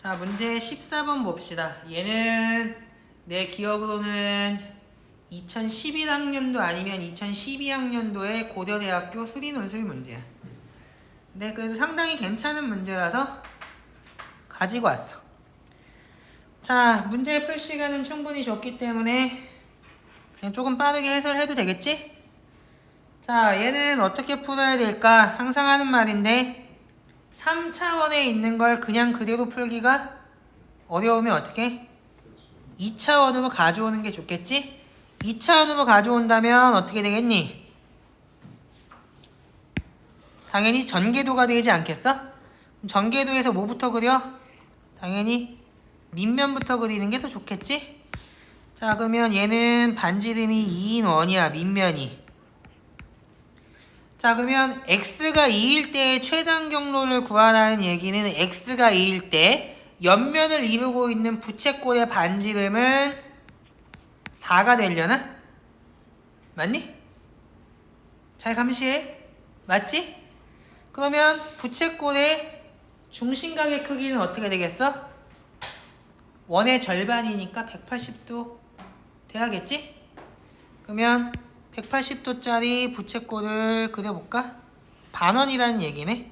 자, 문제 14번 봅시다. 얘는 내 기억으로는 2011학년도 아니면 2012학년도의 고려대학교 수리논술 문제야. 근데 그래도 상당히 괜찮은 문제라서 가지고 왔어. 자, 문제 풀 시간은 충분히 줬기 때문에 그냥 조금 빠르게 해설해도 되겠지? 자, 얘는 어떻게 풀어야 될까? 항상 하는 말인데 3차원에 있는 걸 그냥 그대로 풀기가 어려우면 어떻게? 2차원으로 가져오는 게 좋겠지? 2차원으로 가져온다면 어떻게 되겠니? 당연히 전개도가 되지 않겠어? 전개도에서 뭐부터 그려? 당연히 밑면부터 그리는 게 더 좋겠지? 자 그러면 얘는 반지름이 2인 원이야 밑면이 자 그러면 x가 2일 때의 최단 경로를 구하라는 얘기는 x가 2일 때 옆면을 이루고 있는 부채꼴의 반지름은 4가 되려나? 맞니? 잘 감시해 맞지? 그러면 부채꼴의 중심각의 크기는 어떻게 되겠어? 원의 절반이니까 180도 돼야겠지? 그러면 180도짜리 부채꼴을 그려볼까? 반원이라는 얘기네.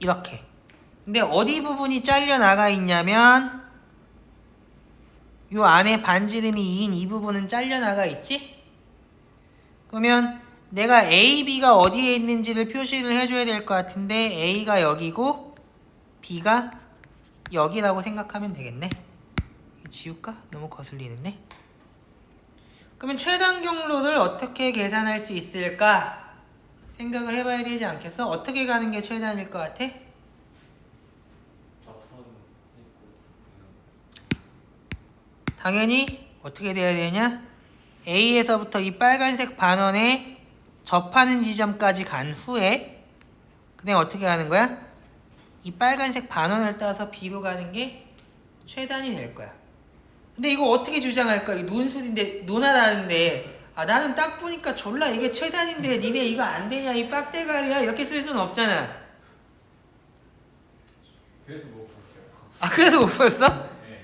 이렇게. 근데 어디 부분이 잘려 나가 있냐면 요 안에 반지름이 2인 이 부분은 잘려 나가 있지? 그러면 내가 A, B가 어디에 있는지를 표시를 해줘야 될 것 같은데 A가 여기고 B가 여기라고 생각하면 되겠네. 지울까? 너무 거슬리는데. 그러면 최단 경로를 어떻게 계산할 수 있을까? 생각을 해봐야 되지 않겠어? 어떻게 가는 게 최단일 것 같아? 당연히 어떻게 돼야 되냐? A에서부터 이 빨간색 반원에 접하는 지점까지 간 후에 그냥 어떻게 하는 거야? 이 빨간색 반원을 따서 B로 가는 게 최단이 될 거야. 근데 이거 어떻게 주장할 거야? 이게 논술인데 논하다는데 아 나는 딱 보니까 졸라 이게 최단인데 니네 이거 안 되냐 이 빡대가리야 이렇게 쓸 수는 없잖아. 그래서 못 봤어요. 아 그래서 못 봤어? 네.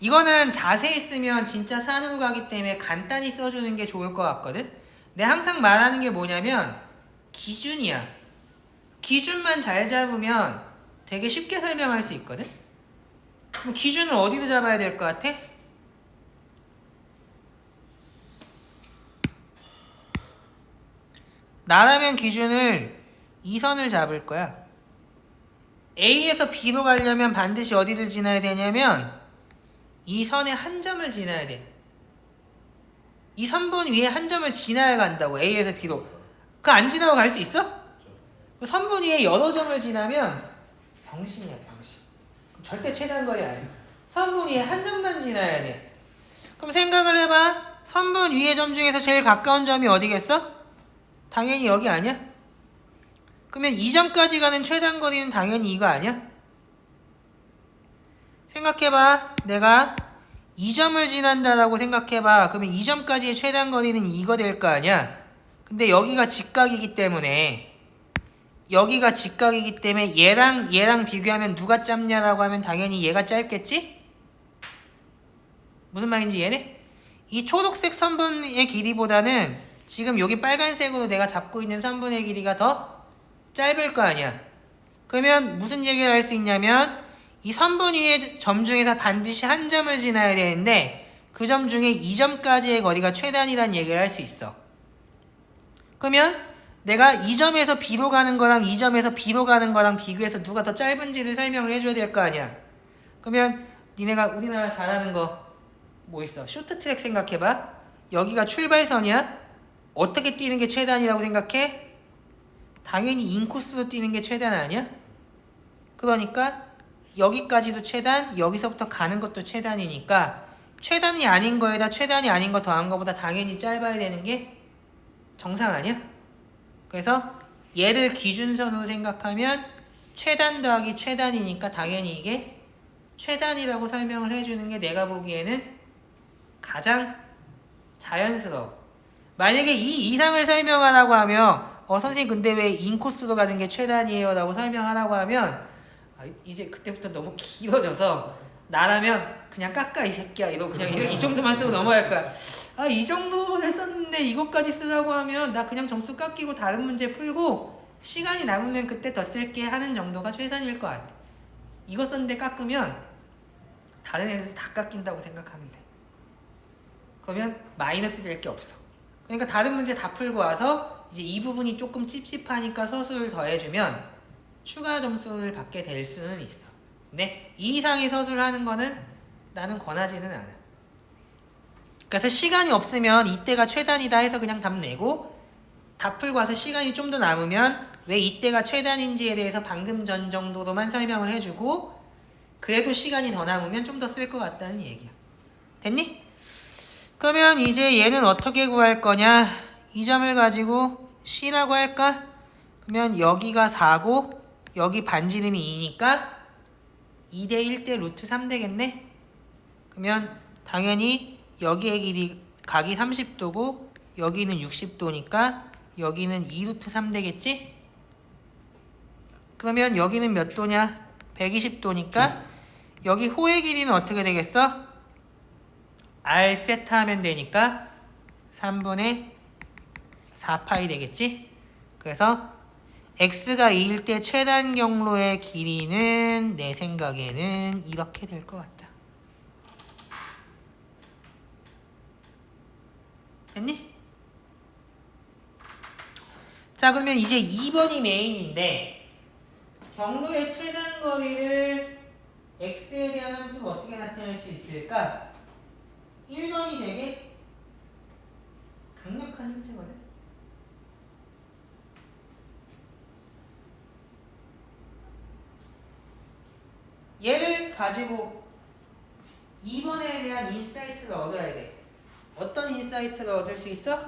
이거는 자세히 쓰면 진짜 산으로 가기 때문에 간단히 써주는 게 좋을 것 같거든. 내가 항상 말하는 게 뭐냐면 기준이야. 기준만 잘 잡으면 되게 쉽게 설명할 수 있거든. 그럼 기준을 어디로 잡아야 될 것 같아? 나라면 기준을 이 선을 잡을 거야. A에서 B로 가려면 반드시 어디를 지나야 되냐면 이 선의 한 점을 지나야 돼. 이 선분 위에 한 점을 지나야 간다고 A에서 B로. 그 안 지나고 갈 수 있어? 그 선분 위에 여러 점을 지나면 병신이야 병신. 절대 최단거리 아니야. 선분 위에 한 점만 지나야 돼. 그럼 생각을 해봐. 선분 위의 점 중에서 제일 가까운 점이 어디겠어? 당연히 여기 아니야? 그러면 이 점까지 가는 최단 거리는 당연히 이거 아니야? 생각해봐. 내가 이 점을 지난다라고 생각해봐. 그러면 이 점까지의 최단 거리는 이거 될 거 아니야? 근데 여기가 직각이기 때문에 여기가 직각이기 때문에 얘랑 얘랑 비교하면 누가 짧냐라고 하면 당연히 얘가 짧겠지? 무슨 말인지 이해네? 이 초록색 선분의 길이보다는 지금 여기 빨간색으로 내가 잡고 있는 선분의 길이가 더 짧을 거 아니야. 그러면 무슨 얘기를 할 수 있냐면 이 선분 위의 점 중에서 반드시 한 점을 지나야 되는데 그 점 중에 이 점까지의 거리가 최단이라는 얘기를 할 수 있어. 그러면 내가 이 점에서 B로 가는 거랑 이 점에서 B로 가는 거랑 비교해서 누가 더 짧은지를 설명을 해줘야 될 거 아니야. 그러면 니네가 우리나라 잘하는 거 뭐 있어? 쇼트트랙 생각해봐. 여기가 출발선이야. 어떻게 뛰는 게 최단이라고 생각해? 당연히 인코스로 뛰는 게 최단 아니야? 그러니까 여기까지도 최단, 여기서부터 가는 것도 최단이니까 최단이 아닌 거에다 최단이 아닌 거 더한 거보다 당연히 짧아야 되는 게 정상 아니야? 그래서 얘를 기준선으로 생각하면 최단 더하기 최단이니까 당연히 이게 최단이라고 설명을 해주는 게 내가 보기에는 가장 자연스러워. 만약에 이 이상을 설명하라고 하면 어 선생님 근데 왜 인코스로 가는 게 최단이에요? 라고 설명하라고 하면 아, 이제 그때부터 너무 길어져서 나라면 그냥 깎아 이 새끼야. 이러고 그냥 이, 이 정도만 쓰고 넘어갈 거야. 아 이 정도를 썼는데 이것까지 쓰라고 하면 나 그냥 점수 깎이고 다른 문제 풀고 시간이 남으면 그때 더 쓸게 하는 정도가 최선일 것 같아. 이거 썼는데 깎으면 다른 애들 다 깎인다고 생각하면 돼. 그러면 마이너스 될 게 없어 그러니까 다른 문제 다 풀고 와서 이제 이 부분이 조금 찝찝하니까 서술을 더해주면 추가 점수를 받게 될 수는 있어. 근데 이 이상의 서술을 하는 거는 나는 권하지는 않아. 그래서 시간이 없으면 이때가 최단이다 해서 그냥 답 내고 다 풀고 와서 시간이 좀 더 남으면 왜 이때가 최단인지에 대해서 방금 전 정도로만 설명을 해주고 그래도 시간이 더 남으면 좀 더 쓸 것 같다는 얘기야. 됐니? 그러면 이제 얘는 어떻게 구할 거냐? 이 점을 가지고 C라고 할까? 그러면 여기가 4고 여기 반지름이 2니까 2대 1대 루트 3 되겠네? 그러면 당연히 여기의 길이 각이 30도고 여기는 60도니까 여기는 2루트 3 되겠지? 그러면 여기는 몇 도냐? 120도니까 여기 호의 길이는 어떻게 되겠어? R 세트 하면 되니까 3분의 4파이 되겠지? 그래서 x가 2일 때 최단 경로의 길이는 내 생각에는 이렇게 될 것 같다. 됐니? 자 그러면 이제 2번이 메인인데 경로의 최단 거리를 x에 대한 함수가 어떻게 나타낼 수 있을까? 1번이 되게 강력한 힌트거든. 얘를 가지고 2번에 대한 인사이트를 얻어야 돼. 어떤 인사이트를 얻을 수 있어?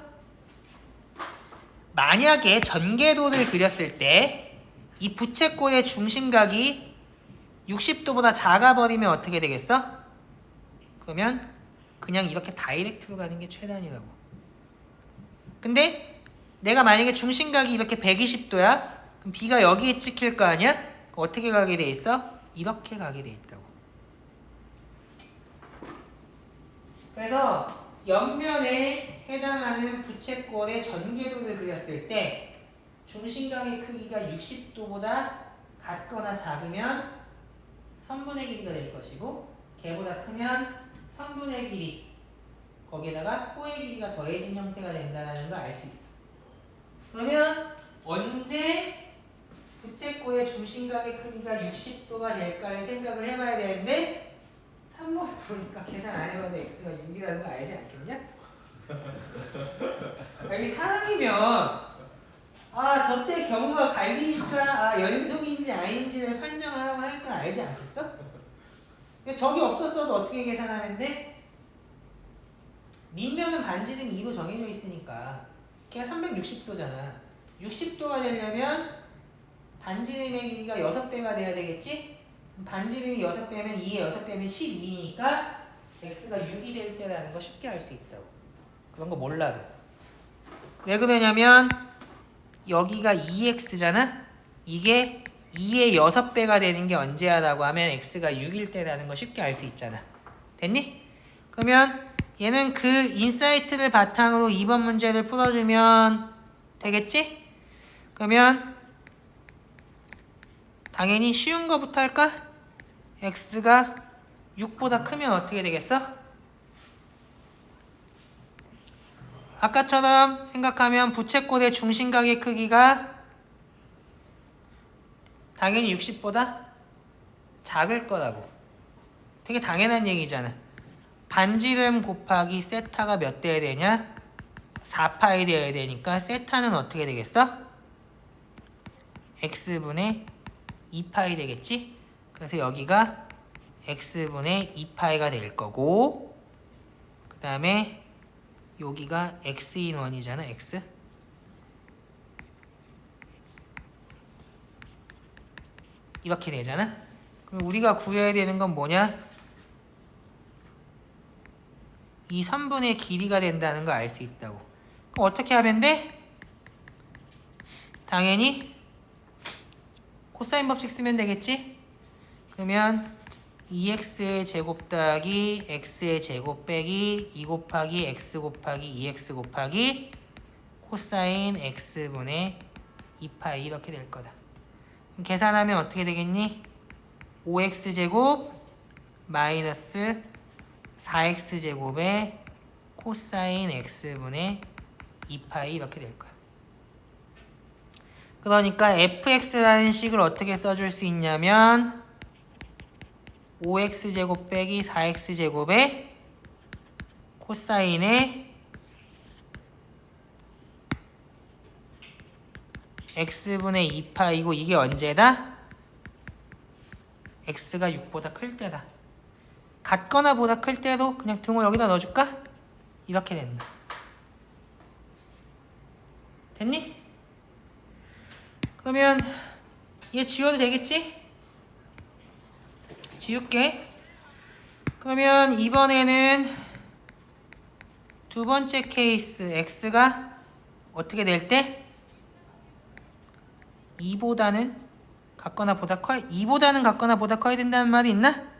만약에 전개도를 그렸을 때 이 부채꼴의 중심각이 60도보다 작아 버리면 어떻게 되겠어? 그러면 그냥 이렇게 다이렉트로 가는 게 최단이라고. 근데 내가 만약에 중심각이 이렇게 120도야? 그럼 B가 여기에 찍힐 거 아니야? 어떻게 가게 돼 있어? 이렇게 가게 돼 있다고. 그래서 옆면에 해당하는 부채꼴의 전개도를 그렸을 때 중심각의 크기가 60도보다 같거나 작으면 선분의 길이가 될 것이고 걔보다 크면 선분의 길이 거기에다가 호의 길이가 더해진 형태가 된다는 걸 알 수 있어. 그러면 언제 부채꼴의 중심각의 크기가 60도가 될까를 생각을 해봐야 되는데 3번 보니까 계산 안 해봐도 x가 6이라는 거 알지 않겠냐? 아, 이게 사람이면 아 저때 경우가 갈리니까 아 연속인지 아닌지를 판정하라고 할걸 알지 않겠어? 근데 적이 없었어도 어떻게 계산하면 돼? 밑면은 반지름 2로 정해져 있으니까 걔가 360도잖아 60도가 되려면 반지름의 길이가 6배가 돼야 되겠지? 반지름이 6배면 2에 6배면 12니까 x가 6이 될 때라는 거 쉽게 알 수 있다고 그런 거 몰라도 왜 그러냐면 여기가 2x잖아? 이게 2의 6배가 되는 게 언제야라고 하면 x가 6일 때라는 거 쉽게 알 수 있잖아 됐니? 그러면 얘는 그 인사이트를 바탕으로 2번 문제를 풀어주면 되겠지? 그러면 당연히 쉬운 거부터 할까? x가 6보다 크면 어떻게 되겠어? 아까처럼 생각하면 부채꼴의 중심각의 크기가 당연히 60보다 작을 거라고. 되게 당연한 얘기잖아. 반지름 곱하기 세타가 몇 돼야 되냐? 4파이 되어야 되니까 세타는 어떻게 되겠어? x분의 2파이 되겠지? 그래서 여기가 x분의 2파이가 될 거고 그 다음에 여기가 x인 원이잖아 x 이렇게 되잖아 그럼 우리가 구해야 되는 건 뭐냐 이 3분의 길이가 된다는 걸 알 수 있다고 그럼 어떻게 하면 돼? 당연히 코사인 법칙 쓰면 되겠지? 그러면 2x의 제곱 더하기 x의 제곱 빼기 2 곱하기 x 곱하기 2x 곱하기 코사인 x분의 2파이 이렇게 될 거다. 계산하면 어떻게 되겠니? 5x 제곱 마이너스 4x 제곱의 코사인 x분의 2파이 이렇게 될 거야. 그러니까 fx라는 식을 어떻게 써줄 수 있냐면 5x 제곱 빼기 4x 제곱의 코사인의 x분의 2파이고 이게 언제다? x가 6보다 클 때다. 같거나 보다 클 때도 그냥 등호 여기다 넣어줄까? 이렇게 된다. 됐니? 그러면 얘 지워도 되겠지? 지울게. 그러면 이번에는 두 번째 케이스 x가 어떻게 될 때? 2보다는 같거나 보다 커 2보다는 같거나 보다 커야 된다는 말이 있나?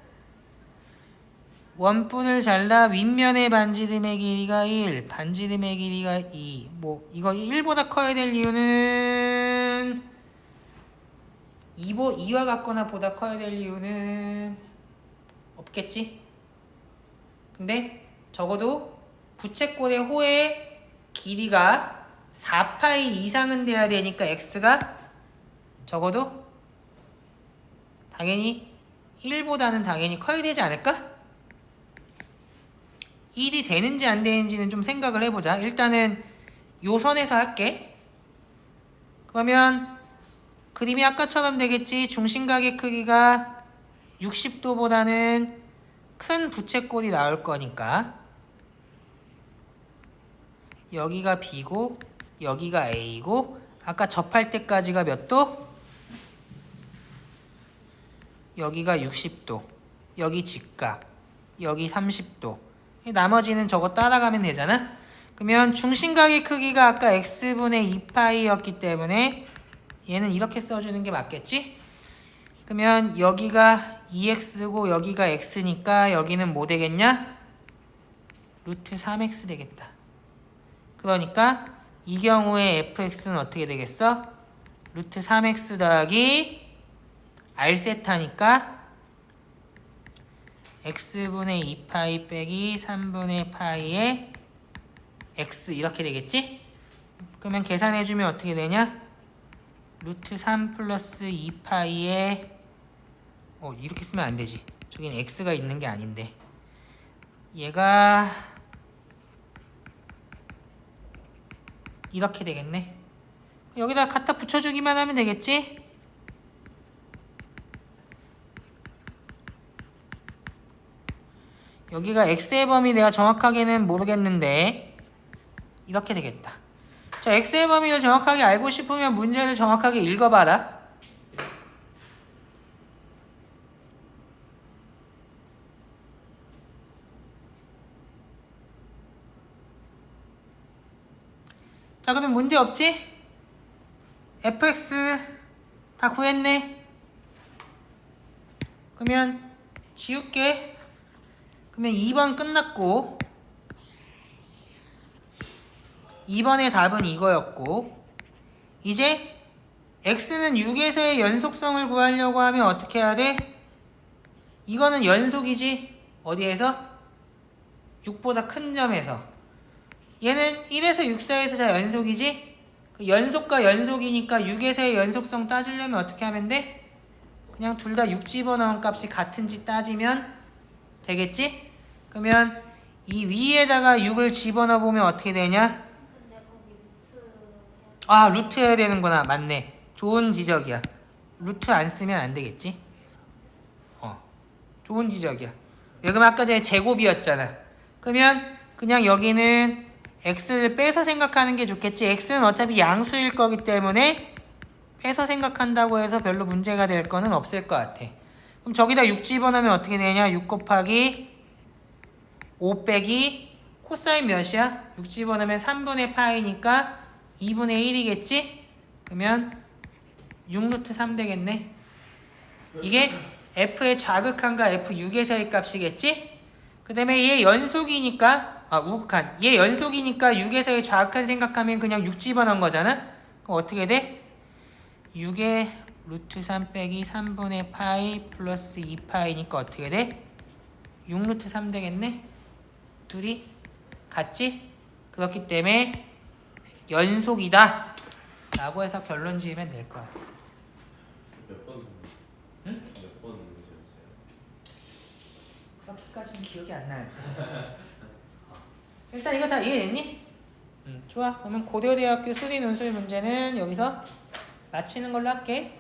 원분을 잘라 윗면의 반지름의 길이가 1, 반지름의 길이가 2. 뭐 이거 1보다 커야 될 이유는 2보 2와 같거나 보다 커야 될 이유는 없겠지. 근데 적어도 부채꼴의 호의 길이가 4파이 이상은 돼야 되니까 x가 적어도 당연히 1보다는 당연히 커야 되지 않을까? 1이 되는지 안 되는지는 좀 생각을 해보자. 일단은 요 선에서 할게. 그러면 그림이 아까처럼 되겠지. 중심각의 크기가 60도보다는 큰 부채꼴이 나올 거니까 여기가 B고 여기가 A고 아까 접할 때까지가 몇 도? 여기가 60도 여기 직각 여기 30도 나머지는 저거 따라가면 되잖아 그러면 중심각의 크기가 아까 x분의 2파이였기 때문에 얘는 이렇게 써주는 게 맞겠지? 그러면 여기가 2x고 여기가 x니까 여기는 뭐 되겠냐? 루트 3x 되겠다. 그러니까 이 경우에 fx는 어떻게 되겠어? 루트 3x 더하기 r세타니까 x분의 2파이 빼기 3분의 파이의 x 이렇게 되겠지? 그러면 계산해주면 어떻게 되냐? 루트 3 플러스 2파이의 어 이렇게 쓰면 안 되지 저기는 x가 있는 게 아닌데 얘가 이렇게 되겠네 여기다 갖다 붙여주기만 하면 되겠지? 여기가 x의 범위 내가 정확하게는 모르겠는데 이렇게 되겠다. 자, x의 범위를 정확하게 알고 싶으면 문제를 정확하게 읽어봐라. 자, 그럼 문제 없지? fx 다 구했네. 그러면 지울게. 그러면 2번 끝났고 2번의 답은 이거였고 이제 x는 6에서의 연속성을 구하려고 하면 어떻게 해야 돼? 이거는 연속이지 어디에서? 6보다 큰 점에서 얘는 1에서 6 사이에서 다 연속이지? 그 연속과 연속이니까 6에서의 연속성 따지려면 어떻게 하면 돼? 그냥 둘 다 6 집어넣은 값이 같은지 따지면 되겠지? 그러면 이 위에다가 6을 집어넣어 보면 어떻게 되냐? 아 루트 해야 되는구나. 맞네. 좋은 지적이야. 루트 안 쓰면 안 되겠지? 어 좋은 지적이야. 왜 그러면 아까 전에 제곱이었잖아. 그러면 그냥 여기는 x를 빼서 생각하는 게 좋겠지? x는 어차피 양수일 거기 때문에 빼서 생각한다고 해서 별로 문제가 될 거는 없을 것 같아 그럼 저기다 6 집어넣으면 어떻게 되냐 6 곱하기 5 빼기 코사인 몇이야? 6 집어넣으면 3분의 파이니까 2분의 1이겠지? 그러면 6루트 3 되겠네. 이게 f의 좌극한과 f6에서의 값이겠지? 그 다음에 얘 연속이니까 아 우극한 얘 연속이니까 6에서의 좌극한 생각하면 그냥 6 집어넣은 거잖아? 그럼 어떻게 돼? 6에 루트 3 빼기 3분의 파이 플러스 2파이니까 어떻게 돼? 6루트 3 되겠네? 둘이 같지? 그렇기 때문에 연속이다 라고 해서 결론 지으면 될 것 같아 몇번 응? 몇번 문제였어요? 그렇게까지는 기억이 안 나는데 일단 이거 다 이해됐니? 응 좋아 그러면 고려대학교 수리 논술 문제는 여기서 마치는 걸로 할게